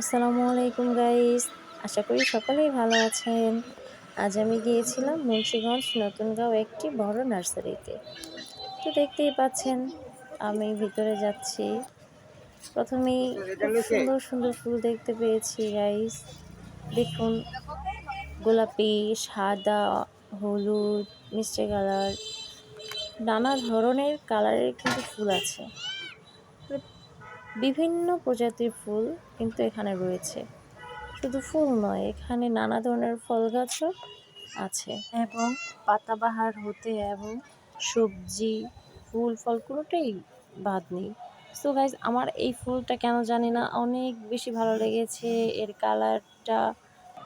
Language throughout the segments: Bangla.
আসসালামু আলাইকুম গাইস আশা করি সকলেই ভালো আছেন। আজ আমি গিয়েছিলাম মুন্সিগঞ্জ নতুনগাঁও একটি বড় নার্সারিতে। তো দেখতেই পাচ্ছেন, আমি ভিতরে যাচ্ছি। প্রথমেই সুন্দর সুন্দর ফুল দেখতে পেয়েছি গাইস দেখুন, গোলাপি, সাদা, হলুদ, মিষ্টি কালার। নানা ধরনের কালারের কিন্তু ফুল আছে। বিভিন্ন প্রজাতির ফুল কিন্তু এখানে রয়েছে। শুধু ফুল নয়, এখানে নানা ধরনের ফল গাছও আছে এবং পাতাবাহার হতে এবং সবজি, ফুল, ফল কোনোটাই বাদ নেই। সো গাইজ আমার এই ফুলটা কেন জানি না, অনেক বেশি ভালো লেগেছে। এর কালারটা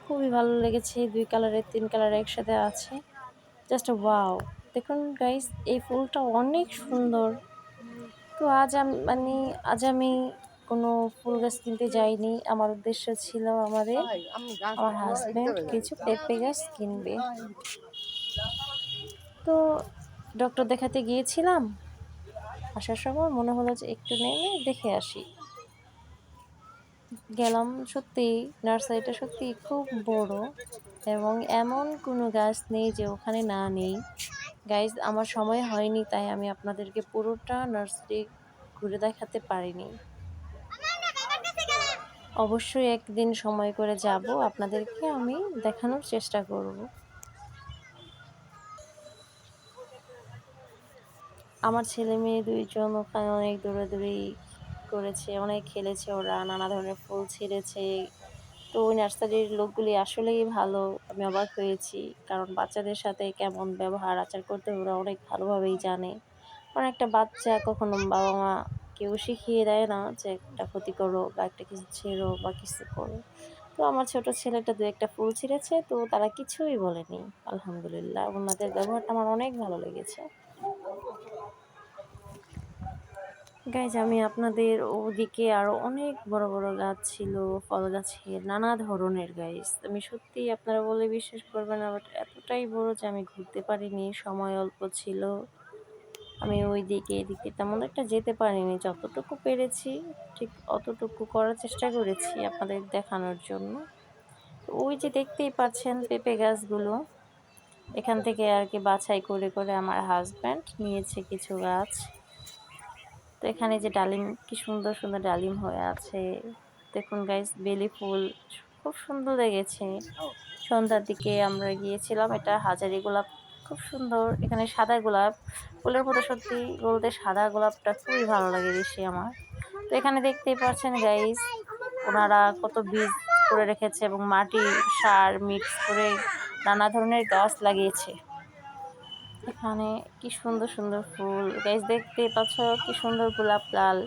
খুবই ভালো লেগেছে, দুই কালারের, তিন কালার একসাথে আছে। জাস্ট ওয়াও দেখুন গাইজ এই ফুলটা অনেক সুন্দর। তো আজ আমি মানে আজ আমি কোনো ফুল গাছ কিনতে যাইনি। আমার উদ্দেশ্য ছিল আমাদের আমার হাজব্যান্ড কিছু পেঁপে গাছ কিনবে। তো ডক্টর দেখাতে গিয়েছিলাম। আসার সময় মনে হলো যে একটু নেমে দেখে আসি। গেলাম সত্যি নার্সারিটা সত্যি খুব বড় এবং এমন কোনো গাছ নেই যে ওখানে না নেই। গাইজ আমার সময় হয়নি, তাই আমি আপনাদেরকে পুরোটা নার্সারি ঘুরে দেখাতে পারিনি। অবশ্যই একদিন সময় করে যাব, আপনাদেরকে আমি দেখানোর চেষ্টা করব। আমার ছেলে মেয়ে দুইজন ওখানে অনেক দৌড়াদৌড়ি করেছে, অনেক খেলেছে ওরা, নানা ধরনের ফুল ছিঁড়েছে তো ওই নার্সারির লোকগুলি আসলেই ভালো, আমি অবাক হয়েছি। কারণ বাচ্চাদের সাথে কেমন ব্যবহার, আচার করতে ওরা অনেক ভালোভাবেই জানে। কারণ একটা বাচ্চা কখনো বাবা মা কেউ শিখিয়ে দেয় না যে একটা ক্ষতি করো বা একটা কিছু ছেড়ো বা কিছু করো। তো আমার ছোট ছেলেটা দু একটা ফুল ছিঁড়েছে, তো তারা কিছুই বলেনি। আলহামদুলিল্লাহ, ওনাদের ব্যবহারটা আমার অনেক ভালো লেগেছে। গাইজ আমি আপনাদের ওদিকে আরও অনেক বড় বড় গাছ ছিল, ফল গাছের নানা ধরনের গাইজ আমি সত্যিই আপনারা বলে বিশ্বাস করবেন বাট এতটাই বড় যে আমি ঘুরতে পারিনি, সময় অল্প ছিল। আমি ওই দিকে এদিকে তেমন একটা যেতে পারিনি, যতটুকু পেরেছি, ঠিক অতটুকু করার চেষ্টা করেছি আপনাদের দেখানোর জন্য। ওই যে দেখতেই পাচ্ছেন পেঁপে গাছগুলো, এখান থেকে আর কি বাছাই করে করে আমার হাজব্যান্ড নিয়েছে কিছু গাছ। তো এখানে যে ডালিম, কি সুন্দর সুন্দর ডালিম হয়ে আছে। দেখুন গাইস বেলি ফুল, খুব সুন্দর লেগেছে। সন্ধ্যার দিকে আমরা গিয়েছিলাম, এটা হাজারি গোলাপ, খুব সুন্দর। এখানে সাদা গোলাপ, ফুলের মতো সত্যি বলতে সাদা গোলাপটা খুবই ভালো লাগে বেশি আমার। তো এখানে দেখতেই পাচ্ছেন গাইস ওনারা কত বীজ করে রেখেছে এবং মাটি সার মিক্স করে নানা ধরনের গাছ লাগিয়েছে। এখানে কি সুন্দর সুন্দর ফুল। গাইস দেখতে পাচ্ছ কি সুন্দর গোলাপ লাল।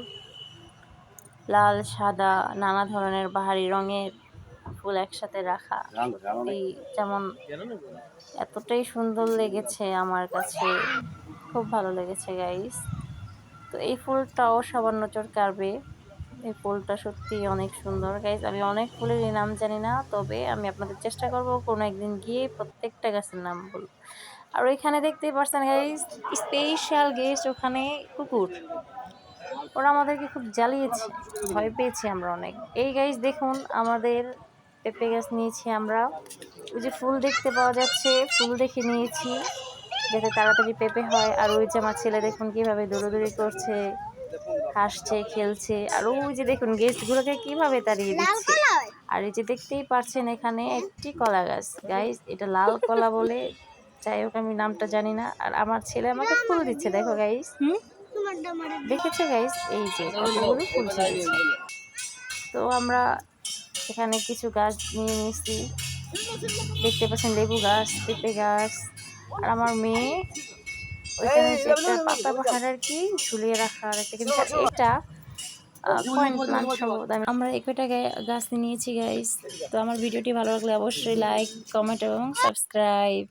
লাল সাদা নানা ধরনের বাহারি রঙের ফুল একসাথে রাখা। যেমন এতটাই সুন্দর লেগেছে আমার কাছে। খুব ভালো লেগেছে গাইস তো এই ফুলটাও সামান্য চোর কারবে এই ফুলটা সত্যি অনেক সুন্দর। গাইজ আমি অনেক ফুলেরই নাম জানি না তবে আমি আপনাদের চেষ্টা করব কোনো একদিন গিয়ে প্রত্যেকটা গাছের নাম বলব আর ওইখানে দেখতেই পারছেন গাইজ স্পেশাল গেস্ট ওখানে কুকুর। ওরা আমাদেরকে খুব জ্বালিয়েছে ভয় পেয়েছি আমরা অনেক। এই গাইজ দেখুন আমাদের পেঁপে গাছ নিয়েছি আমরা। ওই যে ফুল দেখতে পাওয়া যাচ্ছে ফুল দেখে নিয়েছি যাতে তাড়াতাড়ি পেঁপে হয়। আর ওই যে আমার ছেলে দেখুন কীভাবে দৌড়োদৌড়ি করছে হাসছে খেলছে। আর ওই যে দেখুন গেস্টগুলোকে কীভাবে তাড়িয়ে দিচ্ছে। আর এই যে দেখতেই পারছেন এখানে একটি কলা গাছ। গাইজ এটা লাল কলা বলে যাই হোক আমি নামটা জানি না। আর আমার ছেলে আমাকে ফুল দিচ্ছে দেখো গাইস দেখেছ গাইস এই যে কতগুলো ফুল ছেড়েছে তো আমরা এখানে কিছু গাছ নিয়ে নিয়েছি। দেখতে পাচ্ছেন লেবু গাছ পেঁপে গাছ। আর আমার মেয়ে ওইখানে যে একটা পাতা বাহার আর কি ঝুলিয়ে রাখার একটা কিন্তু এটা আমরা একটা গাছ নিয়েছি গাইস তো আমার ভিডিওটি ভালো লাগলে অবশ্যই লাইক কমেন্ট এবং সাবস্ক্রাইব